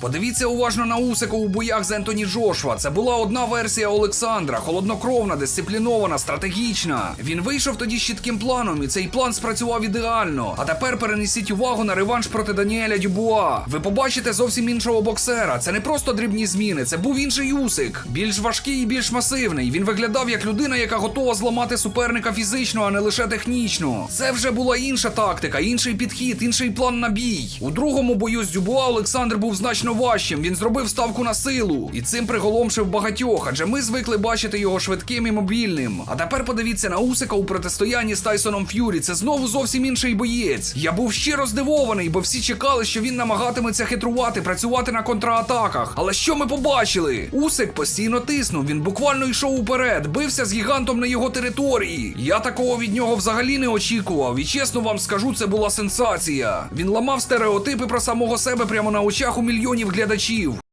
Подивіться уважно на Усика у боях з Ентоні Джошуа. Це була одна версія Олександра, холоднокровна, дисциплінована, стратегічна. Він вийшов тоді з чітким планом, і цей план спрацював ідеально. А тепер перенесіть увагу на реванш проти Даніеля Дюбуа. Ви побачите зовсім іншого боксера. Це не просто дрібні зміни, це був інший Усик. Більш важкий і більш масивний. Він виглядав як людина, яка готова зламати суперника фізично, а не лише технічно. Це вже була інша тактика, інший підхід, інший план на бій. У другому бою з Дюбуа Олександр був значно важчим. Він зробив ставку на силу і цим приголомшив багатьох, адже ми звикли бачити його швидким і мобільним. А тепер подивіться на Усика у протистоянні з Тайсоном Ф'юрі. Це знову зовсім інший боєць. Я був щиро здивований, бо всі чекали, що він намагатиметься хитрувати, працювати на контратаках. Але що ми побачили? Усик постійно тиснув. Він буквально йшов уперед, бився з гігантом на його території. Я такого від нього взагалі не очікував. І чесно вам скажу, це була сенсація. Він ламав стереотипи про самого себе прямо на очах у мільйонів глядачів.